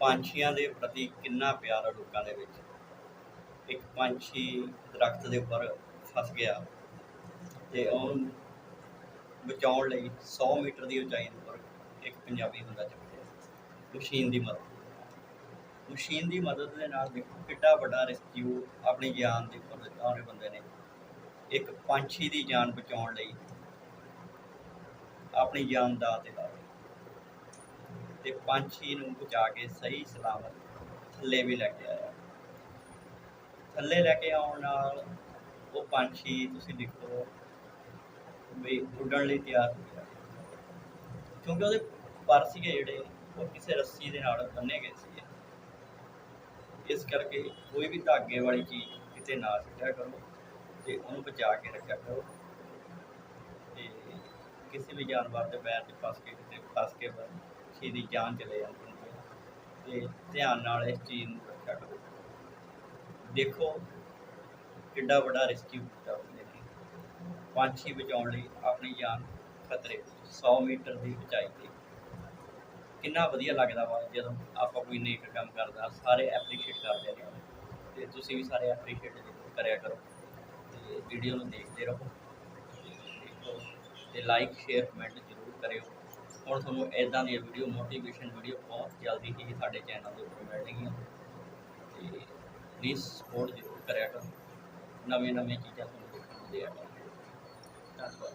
ਪੰਛੀਆਂ ਦੇ ਪ੍ਰਤੀ ਕਿੰਨਾ ਪਿਆਰ ਆ ਲੋਕਾਂ ਦੇ ਵਿੱਚ? ਇੱਕ ਪੰਛੀ ਦਰਖਤ ਦੇ ਉੱਪਰ ਫਸ ਗਿਆ ਤੇ ਉਹਨੂੰ ਬਚਾਉਣ ਲਈ 100 ਮੀਟਰ ਦੀ ਉਚਾਈ ਉੱਪਰ ਇੱਕ ਪੰਜਾਬੀ ਬੰਦਾ ਚੱਕਿਆ ਮਸ਼ੀਨ ਦੀ ਮਦਦ ਮਸ਼ੀਨ ਦੀ ਮਦਦ ਦੇ ਨਾਲ ਦੇਖੋ ਕਿੱਡਾ ਵੱਡਾ ਰੈਸਕਿਊ ਆਪਣੀ ਜਾਨ ਦੇ ਉੱਪਰ ਦਿੱਤਾ ਉਹਨੇ ਬੰਦੇ ਨੇ। ਇੱਕ ਪੰਛੀ ਦੀ ਜਾਨ ਬਚਾਉਣ ਲਈ ਆਪਣੀ ਜਾਨ ਦਾ ਤੇ ਲਾ ਦਿੱਤੀ। ਤੇ ਪੰਛੀ ਨੂੰ ਬਚਾ ਕੇ ਸਹੀ ਸਲਾਮਤ ਥੱਲੇ ਵੀ ਲੈ ਕੇ ਆਇਆ। ਥੱਲੇ ਲੈ ਕੇ ਆਉਣ ਨਾਲ ਉਹ ਪੰਛੀ ਤੁਸੀਂ ਦੇਖੋ ਵੀ ਉੱਡਣ ਲਈ ਤਿਆਰ ਹੋ ਗਿਆ। ਕਿਉਂਕਿ ਉਹਦੇ ਪਰ ਸੀਗੇ ਜਿਹੜੇ, ਉਹ ਕਿਸੇ ਰੱਸੀ ਦੇ ਨਾਲ ਬੰਨੇ ਗਏ ਸੀ ਇਸ ਕਰਕੇ ਕੋਈ ਵੀ ਧਾਗੇ ਵਾਲੀ ਚੀਜ਼ ਕਿਤੇ ਨਾ ਸਿੱਟਿਆ ਕਰੋ ਤੇ ਉਹਨੂੰ ਬਚਾ ਕੇ ਰੱਖਿਆ ਕਰੋ। ਤੇ ਕਿਸੇ ਵੀ ਜਾਨਵਰ ਦੇ ਪੈਰ 'ਚ ਫਸ ਕੇ ਕਿਤੇ ਫਸ ਕੇ ਪੰਛੀ ਦੀ ਜਾਨ ਚਲੇ ਜਾਂਦੀ ਹੈ ਤੇ ਧਿਆਨ ਨਾਲ ਇਸ ਚੀਜ਼ ਨੂੰ ਰੱਖਿਆ ਕਰੋ। ਦੇਖੋ ਕਿੱਡਾ ਵੱਡਾ ਰੈਸਕਿਊ ਕੀਤਾ ਉਹਨੇ ਪੰਛੀ ਬਚਾਉਣ ਲਈ ਆਪਣੀ ਜਾਨ ਖਤਰੇ ਵਿੱਚ 100 ਮੀਟਰ ਦੀ ਉਚਾਈ ਤੇ। ਕਿੰਨਾ ਵਧੀਆ ਲੱਗਦਾ ਵਾ ਜਦੋਂ ਆਪਾਂ ਕੋਈ ਨੇਕ ਕੰਮ ਕਰਦਾ, ਸਾਰੇ ਐਪਰੀਸ਼ੀਏਟ ਕਰਦੇ ਨੇ ਤੇ ਤੁਸੀਂ ਵੀ ਸਾਰੇ ਐਪਰੀਸ਼ੀਏਟ ਕਰਿਆ ਕਰੋ। ਤੇ ਵੀਡੀਓ ਨੂੰ ਦੇਖਦੇ ਰਹੋ। ਦੇਖੋ ਤੇ ਲਾਈਕ ਸ਼ੇਅਰ ਕਮੈਂਟ ਜ਼ਰੂਰ ਕਰਿਓ। ਹੁਣ ਤੁਹਾਨੂੰ ਇਦਾਂ ਦੀਆਂ ਵੀਡੀਓ ਮੋਟੀਵੇਸ਼ਨ ਵੀਡੀਓ ਬਹੁਤ ਜਲਦੀ ਹੀ ਸਾਡੇ ਚੈਨਲ ਦੇ ਉੱਪਰ ਮਿਲਣਗੀਆਂ। ਤੇ ਪਲੀਜ਼ ਸਪੋਰਟ ਜ਼ਰੂਰ ਕਰਿਆ ਕਰੋ। ਨਵੀਆਂ ਨਵੀਆਂ ਚੀਜ਼ਾਂ ਤੁਹਾਨੂੰ ਦੇਖਣ ਨੂੰ ਦਿਆ ਕਰੋ ਧੰਨਵਾਦ।